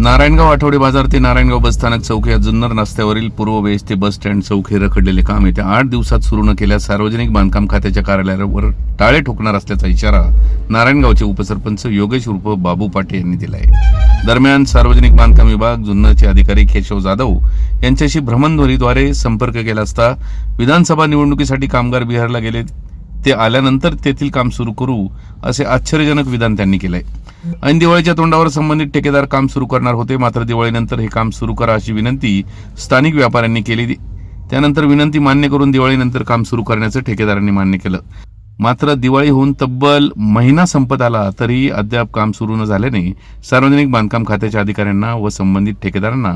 नारायणगाव आठवडे बाजार ते नारायणगाव बसस्थानक चौक या जुन्नर रस्त्यावरील पूर्व वेस ते बस स्टँड चौक हे रखडलेले काम येत्या आठ दिवसात सुरू न केल्यास सार्वजनिक बांधकाम खात्याच्या कार्यालयावर टाळे ठोकणार असल्याचा इशारा नारायणगावचे उपसरपंच योगेश उर्फ बाबू पाटे यांनी दिला आहे दरम्यान सार्वजनिक बांधकाम विभाग जुन्नरचे अधिकारी केशव जाधव यांच्याशी भ्रमणध्वनीद्वारे संपर्क केला असता विधानसभा निवडणुकीसाठी कामगार बिहारला गेले ते आल्यानंतर तेथील काम सुरू करू असे आश्चर्यजनक विधान त्यांनी केलंय. ऐन दिवाळीच्या तोंडावर संबंधित ठेकेदार काम सुरू करणार होते. मात्र दिवाळीनंतर हे काम सुरू करा अशी विनंती स्थानिक व्यापाऱ्यांनी केली. त्यानंतर विनंती मान्य करून दिवाळीनंतर काम सुरू करण्याचं ठेकेदारांनी मान्य केलं. मात्र दिवाळी होऊन तब्बल महिना संपत आला तरीही अद्याप काम सुरू न झाल्याने सार्वजनिक बांधकाम खात्याच्या अधिकाऱ्यांना व संबंधित ठेकेदारांना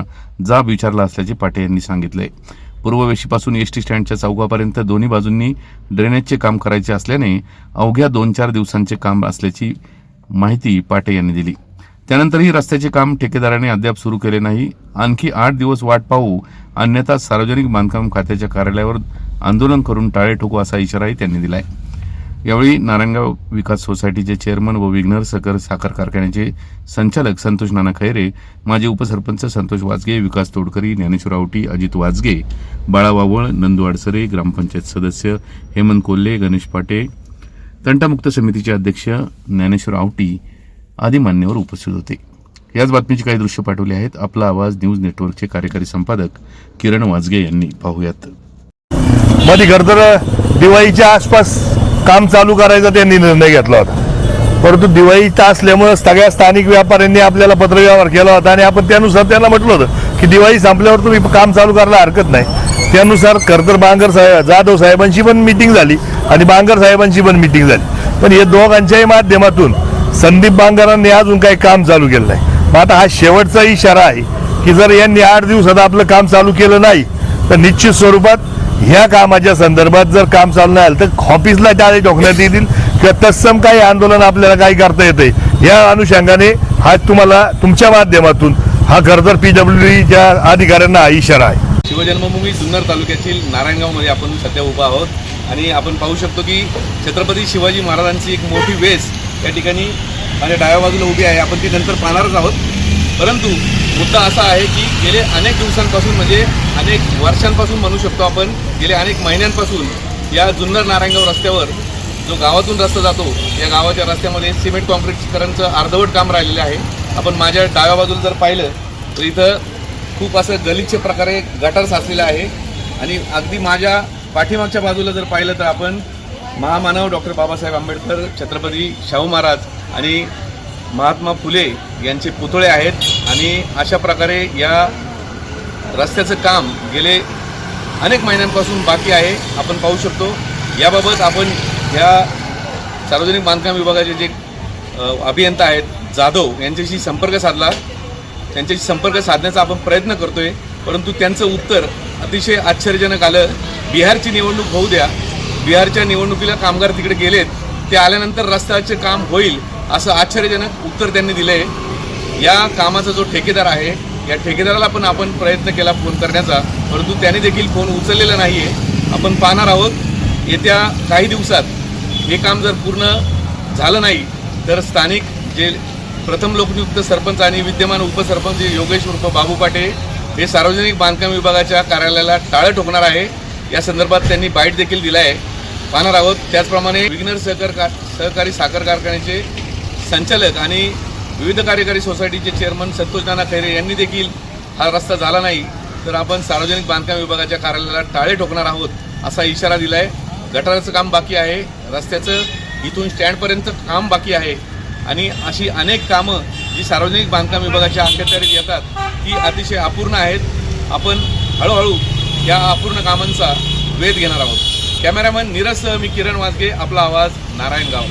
जाब विचारला असल्याचे पाटे यांनी सांगितले. पूर्ववेशीपासून एसटी स्टँडच्या चौकापर्यंत दोन्ही बाजूंनी ड्रेनेजचे काम करायचे असल्याने अवघ्या दोन चार दिवसांचे काम असल्याची माहिती पाटे यांनी दिली. त्यानंतरही रस्त्याचे काम ठेकेदाराने अद्याप सुरू केले नाही. आणखी आठ दिवस वाट पाहू अन्यथा सार्वजनिक बांधकाम खात्याच्या कार्यालयावर आंदोलन करून टाळे ठोकू असा इशाराही त्यांनी दिलाय. यावेळी नारायणगाव विकास सोसायटीचे चेअरमन व विघ्नर सकर साखर कारखान्याचे संचालक संतोष नाना खैरे माजी उपसरपंच संतोष वाजगे विकास तोडकरी ज्ञानेश्वर आवटी अजित वाजगे बाळा वावळ नंदू अडसरे ग्रामपंचायत सदस्य हेमंत कोल्हे गणेश पाटे तंटामुक्त समितीचे अध्यक्ष ज्ञानेश्वर आवटी आदी मान्यवर उपस्थित होते. याच बातमीची काही दृश्य पाठवली आहेत. आपला आवाज न्यूज नेटवर्कचे कार्यकारी संपादक किरण वाजगे यांनी पाहूयात. मध्ये खरं तर दिवाळीच्या आसपास काम चालू करायचा त्यांनी निर्णय घेतला होता. परंतु दिवाळीचा असल्यामुळे सगळ्या स्थानिक व्यापाऱ्यांनी आपल्याला पत्रव्यवहार केला होता आणि आपण त्यानुसार त्यांना म्हटलं होतं की दिवाळी संपल्यावर तुम्ही काम चालू करायला हरकत नाही. त्यानुसार खरं तर बांगर साहेब जाधव साहेबांची पण मिटिंग झाली आणि बांगर साहेबांची पण मिटिंग झाली. पण हे दोघांच्याही माध्यमातून संदीप बांगरांनी अजून काही काम चालू केलं नाही. मग आता हा शेवटचा इशारा आहे की जर यांनी आठ दिवसात आपलं काम चालू केलं नाही तर निश्चित स्वरूपात ह्या कामाच्या संदर्भात जर काम चालू नाही आलं तर ऑफिसला टाळे ठोकण्यात येतील किंवा तत्सम काही आंदोलन आपल्याला काही करता येते या अनुषंगाने हा तुम्हाला तुमच्या माध्यमातून हा खरं तर पीडब्ल्यूडीच्या अधिकाऱ्यांना हा इशारा आहे. शिवजन्मभूमी जुन्नर तालुक्यातील नारायणगावमध्ये आपण सध्या उभा आहोत. आणि आपण पाहू शकतो की छत्रपती शिवाजी महाराजांची एक मोठी वेस या ठिकाणी माझ्या डाव्या बाजूला उभी आहे. आपण ती नंतर पाहणारच आहोत. परंतु मुद्दा असा आहे की गेले अनेक दिवसांपासून म्हणजे अनेक वर्षांपासून म्हणू शकतो आपण गेले अनेक महिन्यांपासून या जुन्नर नारायणगाव रस्त्यावर जो गावातून रस्ता जातो या गावाच्या रस्त्यामध्ये सिमेंट कॉन्क्रीटकरणचं अर्धवट काम राहिलेलं आहे. आपण माझ्या डाव्या बाजूला जर पाहिलं तर इथं खूप असं गलिच्छ प्रकारे गटार साचलेलं आहे. आणि अगदी माझ्या पाठीमागच्या बाजूला जर पाहिलं तर आपण महामानव डॉक्टर बाबासाहेब आंबेडकर छत्रपती शाहू महाराज आणि महात्मा फुले यांचे पुतळे आहेत. आणि अशा प्रकारे या रस्त्याचं काम गेले अनेक महिन्यांपासून बाकी आहे. आपण पाहू शकतो. याबाबत आपण या सार्वजनिक बांधकाम विभागाचे जे अभियंता आहेत जाधव यांच्याशी संपर्क साधला. त्यांच्याशी संपर्क साधण्याचा आपण प्रयत्न करतोय परंतु त्यांचं उत्तर अतिशय आश्चर्यजनक आलं. बिहारची निवडणूक होऊ द्या. बिहारच्या निवडणुकीला कामगार तिकडे गेलेत. ते आल्यानंतर रस्त्याचे काम होईल असं आश्चर्यजनक उत्तर त्यांनी दिले या कामाचा जो ठेकेदार आहे या ठेकेदाराला पण आपण प्रयत्न केला फोन करण्याचा परंतु त्याने देखील फोन उचललेला नाही आहे आपण पाहणार आहोत येत्या काही दिवसात हे काम जर पूर्ण झालं नाही तर स्थानिक जे प्रथम लोकनियुक्त सरपंच आणि विद्यमान उपसरपंच योगेश उर्फ बाबू पाटे हे सार्वजनिक बांधकाम विभागाच्या कार्यालयाला टाळं ठोकणार आहे. या संदर्भात त्यांनी बाईट देखील दिला आहे पाहणार आहोत. त्याचप्रमाणे विघ्नर सहकार का सहकारी साखर कारखान्याचे संचालक आणि विविध कार्यकारी सोसायटीचे चेअरमन संतोष नाना खैरे यांनी देखील हा रस्ता झाला नाही तर आपण सार्वजनिक बांधकाम विभागाच्या कार्यालयाला टाळे ठोकणार आहोत असा इशारा दिला आहे गटाराचं काम बाकी आहे. रस्त्याचं इथून स्टँडपर्यंत काम बाकी आहे. आणि अशी अनेक कामं जी सार्वजनिक बांधकाम विभागाच्या अखत्यारीत येतात ती अतिशय अपूर्ण आहेत. आपण हळूहळू या अपूर्ण कामांचा वेध घेणार आहोत. कॅमेरामॅन नीरजसह मी किरण वाजगे आपला आवाज नारायणगाव.